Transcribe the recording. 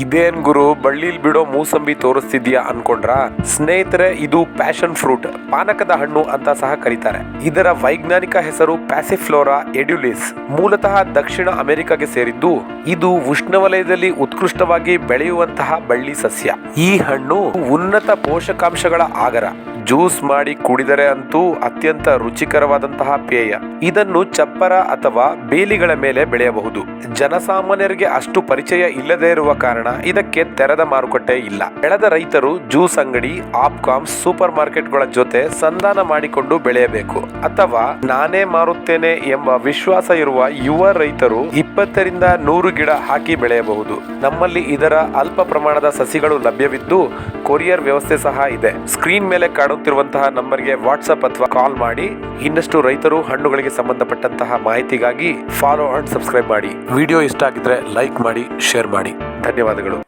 ಇದೇನ್ ಗುರು, ಬಳ್ಳಿಲ್ ಬಿಡೋ ಮೂಸಂಬಿ ತೋರಿಸ್ತಿದ್ಯಾ ಅನ್ಕೊಂಡ್ರ? ಸ್ನೇಹಿತರೆ, ಇದು ಪ್ಯಾಷನ್ ಫ್ರೂಟ್, ಪಾನಕದ ಹಣ್ಣು ಅಂತ ಸಹ ಕರೀತಾರೆ. ಇದರ ವೈಜ್ಞಾನಿಕ ಹೆಸರು ಪ್ಯಾಸಿಫ್ಲೋರಾ ಎಡ್ಯುಲಿಸ್. ಮೂಲತಃ ದಕ್ಷಿಣ ಅಮೆರಿಕಾಗೆ ಸೇರಿದ್ದು, ಇದು ಉಷ್ಣವಲಯದಲ್ಲಿ ಉತ್ಕೃಷ್ಟವಾಗಿ ಬೆಳೆಯುವಂತಹ ಬಳ್ಳಿ ಸಸ್ಯ. ಈ ಹಣ್ಣು ಉನ್ನತ ಪೋಷಕಾಂಶಗಳ ಆಗರ. ಜ್ಯೂಸ್ ಮಾಡಿ ಕುಡಿದರೆ ಅಂತೂ ಅತ್ಯಂತ ರುಚಿಕರವಾದಂತಹ ಪೇಯ. ಇದನ್ನು ಚಪ್ಪರ ಅಥವಾ ಬೇಲಿಗಳ ಮೇಲೆ ಬೆಳೆಯಬಹುದು. ಜನಸಾಮಾನ್ಯರಿಗೆ ಅಷ್ಟು ಪರಿಚಯ ಇಲ್ಲದೇ ಇರುವ ಕಾರಣ ಇದಕ್ಕೆ ತೆರೆದ ಮಾರುಕಟ್ಟೆ ಇಲ್ಲ. ಬೆಳೆದ ರೈತರು ಜ್ಯೂಸ್ ಅಂಗಡಿ ಆಪ್ಕಾಮ್ ಸೂಪರ್ ಮಾರ್ಕೆಟ್ಗಳ ಜೊತೆ ಸಂಧಾನ ಮಾಡಿಕೊಂಡು ಬೆಳೆಯಬೇಕು. ಅಥವಾ ನಾನೇ ಮಾರುತ್ತೇನೆ ಎಂಬ ವಿಶ್ವಾಸ ಇರುವ ಯುವ ರೈತರು ಇಪ್ಪತ್ತರಿಂದ ನೂರು ಗಿಡ ಹಾಕಿ ಬೆಳೆಯಬಹುದು. ನಮ್ಮಲ್ಲಿ ಇದರ ಅಲ್ಪ ಪ್ರಮಾಣದ ಸಸಿಗಳು ಲಭ್ಯವಿದ್ದು ಕೊರಿಯರ್ ವ್ಯವಸ್ಥೆ ಸಹ ಇದೆ. ಸ್ಕ್ರೀನ್ ಮೇಲೆ ಕಾಣುತ್ತಿರುವಂತಹ ನಂಬರ್ಗೆ ವಾಟ್ಸ್ಆಪ್ ಅಥವಾ ಕಾಲ್ ಮಾಡಿ. ಇನ್ನಷ್ಟು ರೈತರು ಹಣ್ಣುಗಳಿಗೆ ಸಂಬಂಧಪಟ್ಟಂತಹ ಮಾಹಿತಿಗಾಗಿ ಫಾಲೋ ಅಂಡ್ ಸಬ್ಸ್ಕ್ರೈಬ್ ಮಾಡಿ. ವಿಡಿಯೋ ಇಷ್ಟ ಆಗಿದ್ರೆ ಲೈಕ್ ಮಾಡಿ ಶೇರ್ ಮಾಡಿ. ಧನ್ಯವಾದಗಳು.